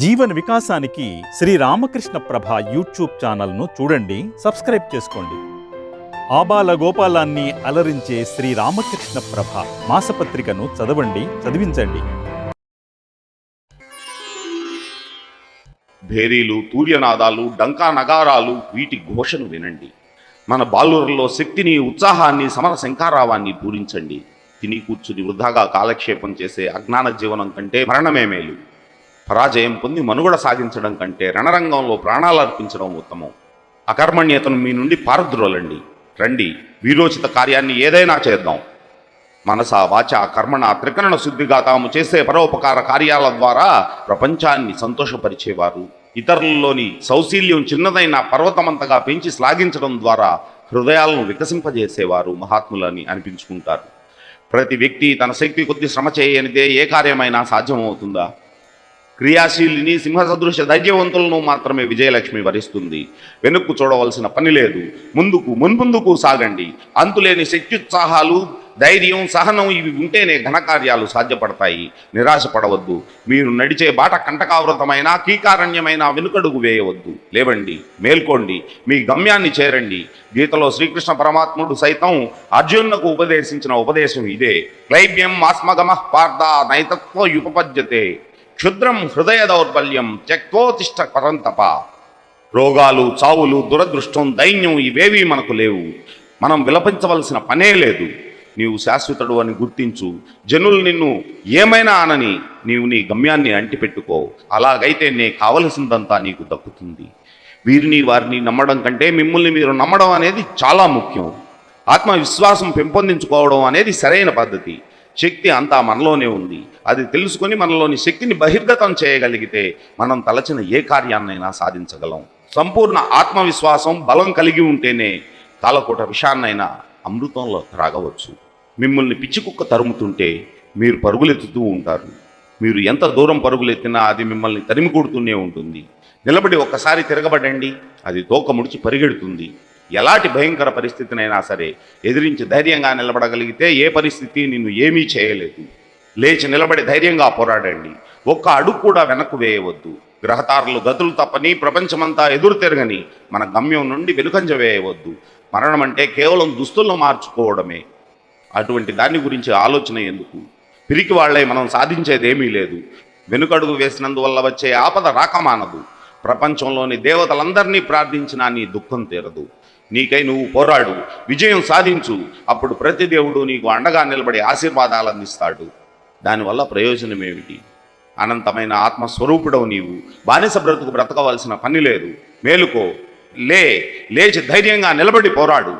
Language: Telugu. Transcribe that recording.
జీవన వికాసానికి శ్రీ రామకృష్ణ ప్రభ యూట్యూబ్ ఛానల్ను చూడండి సబ్స్క్రైబ్ చేసుకోండి. ఆబాల గోపాలాన్ని అలరించే శ్రీ రామకృష్ణ ప్రభ మాసపత్రికను చదవండి చదివించండి. భేరీలు తూర్యనాదాలు డంకా నగారాలు వీటి ఘోషను వినండి. మన బాలూరులో శక్తిని ఉత్సాహాన్ని సమర శంకారావాన్ని పూరించండి. తిని కూర్చుని వృధాగా కాలక్షేపం చేసే అజ్ఞాన జీవనం కంటే మరణమే మేలు. పరాజయం పొంది మనుగడ సాధించడం కంటే రణరంగంలో ప్రాణాలు అర్పించడం ఉత్తమం. అకర్మణ్యతను మీ నుండి పారద్రోలండి. రండి వీరోచిత కార్యాన్ని ఏదైనా చేద్దాం. మనస వాచ కర్మణ త్రికరణ శుద్ధిగా తాము చేసే పరోపకార కార్యాల ద్వారా ప్రపంచాన్ని సంతోషపరిచేవారు. ఇతరులలోని సౌశీల్యం చిన్నదైన పర్వతమంతగా పెంచి శ్లాఘించడం ద్వారా హృదయాలను వికసింపజేసేవారు మహాత్ములని అనిపించుకుంటారు. ప్రతి వ్యక్తి తన శక్తి కొద్ది శ్రమ చేయనిదే ఏ కార్యమైనా సాధ్యమవుతుందా? క్రియాశీలిని సింహసదృశ ధైర్యవంతులను మాత్రమే విజయలక్ష్మి వరిస్తుంది. వెనుక్కు చూడవలసిన పని లేదు. ముందుకు మున్ముందుకు సాగండి. అంతులేని శక్త్యుత్సాహాలు ధైర్యం సహనం ఇవి ఉంటేనే ఘనకార్యాలు సాధ్యపడతాయి. నిరాశపడవద్దు. మీరు నడిచే బాట కంటకావృతమైన కీకారణ్యమైన వెనుకడుగు వేయవద్దు. లేవండి మేల్కోండి. మీ గమ్యాన్ని చేరండి. గీతలో శ్రీకృష్ణ పరమాత్ముడు సైతం అర్జునుకు ఉపదేశించిన ఉపదేశం ఇదే. క్లైబ్యం ఆస్మగమ పార్థ నైతత్వ యుపపద్యతే. క్షుద్రం హృదయ దౌర్బల్యం త్యక్తోతిష్ట పరంతప. రోగాలు చావులు దురదృష్టం దైన్యం ఇవేవీ మనకు లేవు. మనం విలపించవలసిన పనే లేదు. నీవు శాశ్వతుడు అని గుర్తించు. జనులు నిన్ను ఏమైనా అనని నీవు నీ గమ్యాన్ని అంటిపెట్టుకో. అలాగైతే నీ కావలసిందంతా నీకు దక్కుతుంది. వీరిని వారిని నమ్మడం కంటే మిమ్మల్ని మీరు నమ్మడం అనేది చాలా ముఖ్యం. ఆత్మవిశ్వాసం పెంపొందించుకోవడం అనేది సరైన పద్ధతి. శక్తి అంతా మనలోనే ఉంది. అది తెలుసుకొని మనలోని శక్తిని బహిర్గతం చేయగలిగితే మనం తలచిన ఏ కార్యాన్నైనా సాధించగలం. సంపూర్ణ ఆత్మవిశ్వాసం బలం కలిగి ఉంటేనే తాళకోట విషాన్నైనా అమృతంలో త్రాగవచ్చు. మిమ్మల్ని పిచ్చి కుక్క తరుముతుంటే మీరు పరుగులెత్తుతూ ఉంటారు. మీరు ఎంత దూరం పరుగులెత్తినా అది మిమ్మల్ని తరిమి కొడుతూనే ఉంటుంది. నిలబడి ఒక్కసారి తిరగబడండి అది తోక ముడిచి పరిగెడుతుంది. ఎలాంటి భయంకర పరిస్థితినైనా సరే ఎదిరించి ధైర్యంగా నిలబడగలిగితే ఏ పరిస్థితి నిన్ను ఏమీ చేయలేదు. లేచి నిలబడి ధైర్యంగా పోరాడండి. ఒక్క అడుగు కూడా వెనక్కు వేయవద్దు. గ్రహతారులు గతులు తప్పని ప్రపంచమంతా ఎదురు తిరగని మన గమ్యం నుండి వెనుకంజ వేయవద్దు. మరణం అంటే కేవలం దుస్తులను మార్చుకోవడమే. అటువంటి దాని గురించి ఆలోచన ఎందుకు? పిరికి వాళ్ళే మనం సాధించేదేమీ లేదు. వెనుకడుగు వేసినందువల్ల వచ్చే ఆపద రాకమానదు. ప్రపంచంలోని దేవతలందరినీ ప్రార్థించినా నీ దుఃఖం తీరదు. నీకై నువ్వు పోరాడు విజయం సాధించు. అప్పుడు ప్రతి దేవుడు నీకు అండగా నిలబడి ఆశీర్వాదాలు అందిస్తాడు దానివల్ల ప్రయోజనం ఏమిటి అనంతమైన ఆత్మస్వరూపుడవు నీవు. బానిస బ్రతుకు బ్రతకవలసిన పని లేదు. మేలుకో. లే లేచి ధైర్యంగా నిలబడి పోరాడు.